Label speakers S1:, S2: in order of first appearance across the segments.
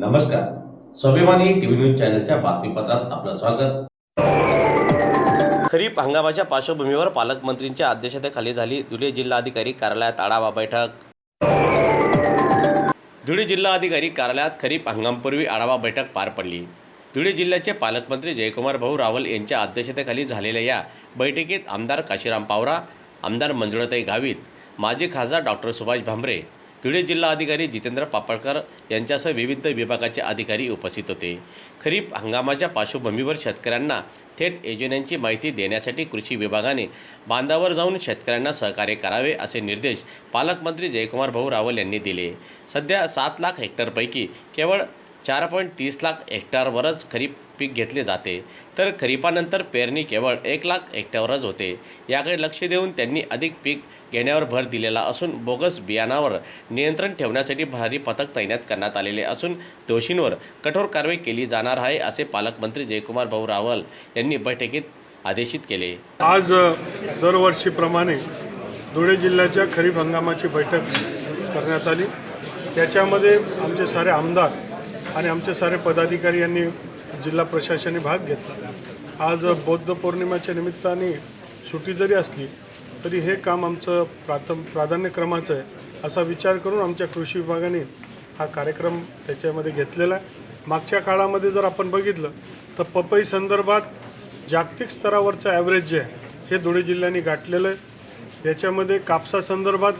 S1: नमस्कार. स्वाभिमानी TV news चॅनलच्या बातमीपत्रात आपलं स्वागत. खरीप हंगामाच्या पार्श्वभूमीवर पालकमंत्रींच्या अध्यक्षतेखाली झाली धुळे जिल्हाधिकारी कार्यालयात आढावा बैठक. धुळे जिल्हाधिकारी कार्यालयात खरीप हंगामपूर्वी आढावा बैठक पार पडली. धुळे जिल्ह्याचे पालकमंत्री जयकुमार भाऊ रावल यांच्या अध्यक्षतेखाली झालेल्या या बैठकीत आमदार काशीराम पावरा आमदार मंजुळाताई गावित माजी खासदार डॉक्टर सुभाष भांबरे धुळे जिल्हाधिकारी जितेंद्र पापळकर यांच्यासह विविध विभागाचे अधिकारी उपस्थित होते. खरीप हंगामाच्या पार्श्वभूमीवर शेतकऱ्यांना थेट योजनांची माहिती देण्यासाठी कृषी विभागाने बांधावर जाऊन शेतकऱ्यांना सहकार्य करावे असे निर्देश पालकमंत्री जयकुमार भाऊ रावल यांनी दिले. सध्या सात लाख हेक्टरपैकी केवळ चार पॉईंट तीस लाख हेक्टरवरच खरीप पीक घेतले जाते. तर खरीपानंतर पेरणी केवळ एक लाख हेक्टरवरच होते. याकडे लक्ष देऊन त्यांनी अधिक पीक घेण्यावर भर दिलेला असून बोगस बियाणावर नियंत्रण ठेवण्यासाठी भरारी पथक तैनात करण्यात आलेले असून दोषींवर कठोर कारवाई केली जाणार आहे असे पालकमंत्री जयकुमार भाऊ रावल यांनी बैठकीत आदेशित केले.
S2: आज दरवर्षीप्रमाणे धुळे जिल्ह्याच्या खरीप हंगामाची बैठक करण्यात आली. त्याच्यामध्ये आमचे सारे आमदार आणि आमचे सारे पदाधिकारी यांनी जिल्हा प्रशासनाने भाग घेतला. आज बौद्ध पौर्णिमेच्या निमित्ताने सुट्टी जरी असली तरी हे काम आमचं प्राथम प्राधान्यक्रमाचं आहे असा विचार करून आमच्या कृषी विभागाने हा कार्यक्रम त्याच्यामध्ये घेतलेला आहे. मागच्या काळामध्ये जर आपण बघितलं तर पपई संदर्भात जागतिक स्तरावरचं ॲव्हरेज जे आहे हे धुळे जिल्ह्याने गाठलेलं आहे. याच्यामध्ये कापसासंदर्भात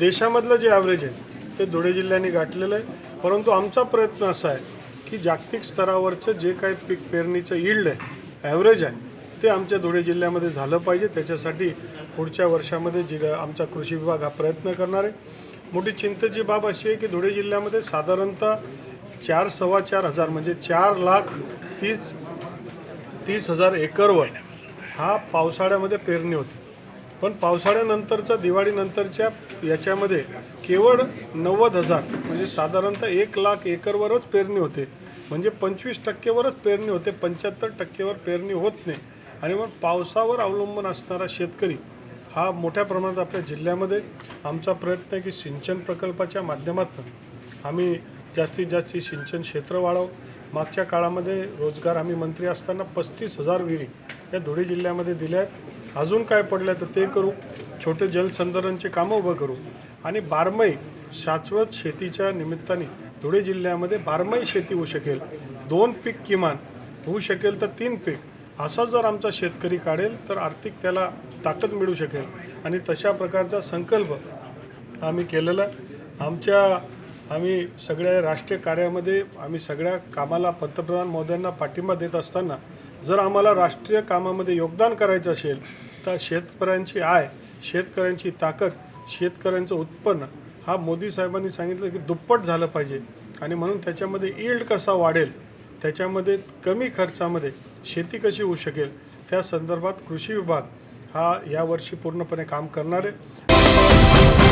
S2: देशामधलं जे ॲव्हरेज आहे ते धुळे जिल्ह्याने गाठलेलं आहे. परंतु आमचा प्रयत्न असा आहे की जागतिक स्तरावरचं जे काही पीक पेरणीचं यील्ड आहे ॲव्हरेज आहे ते आमच्या धुळे जिल्ह्यामध्ये झालं पाहिजे. त्याच्यासाठी पुढच्या वर्षामध्ये जिल्हा आमचा कृषी विभाग हा प्रयत्न करणार आहे. मोठी चिंतेची बाब अशी आहे की धुळे जिल्ह्यामध्ये साधारणतः चार सव्वा चार हजार म्हणजे चार लाख तीस तीस हजार एकरवर हा पावसाळ्यामध्ये पेरणी होती. पण पावसाळ्यानंतरच्या दिवाळीनंतरच्या याच्यामध्ये केवळ नव्वद हजार म्हणजे साधारणतः एक लाख एकरवरच पेरणी होते. म्हणजे पंचवीस टक्केवरच पेरणी होते पंच्याहत्तर टक्केवर पेरणी होत नाही. आणि मग पावसावर अवलंबून असणारा शेतकरी हा मोठ्या प्रमाणात आपल्या जिल्ह्यामध्ये आमचा प्रयत्न आहे की सिंचन प्रकल्पाच्या माध्यमातून आम्ही जास्तीत जास्त सिंचन क्षेत्र वाढव. मागच्या काळामध्ये रोजगार हमी मंत्री असताना पस्तीस हजार विहिरी या धुळे जिल्ह्यामध्ये दिल्या आहेत. अजून काय पडलं तर ते करू. छोटे जलसंधारणचे कामं उभं करू. आणि बारमाही शाश्वत शेतीच्या निमित्ताने धुळे जिल्ह्यामध्ये बारमाही शेती होऊ शकेल. दोन पीक किमान होऊ शकेल तर तीन पीक. असा जर आमचा शेतकरी काढेल तर आर्थिक त्याला ताकद मिळू शकेल. आणि तशा प्रकारचा संकल्प आम्ही केलेला आमच्या आम्ही सगळ्या राष्ट्रीय कार्यामध्ये आम्ही सगळ्या कामाला पंतप्रधान मोदयांना पाठिंबा देत असताना जर आम्हाला राष्ट्रीय कामामध्ये योगदान करायचं असेल तर शेतकऱ्यांची आय शेतकऱ्यांची ताकद शेतकऱ्यांचं उत्पन्न हा मोदी साहेबांनी सांगितलं की दुप्पट झालं पाहिजे. आणि म्हणून त्याच्यामध्ये ईल्ड कसा वाढेल त्याच्यामध्ये कमी खर्चामध्ये शेती कशी होऊ शकेल त्या संदर्भात कृषी विभाग हा यावर्षी पूर्णपणे काम करणार आहे.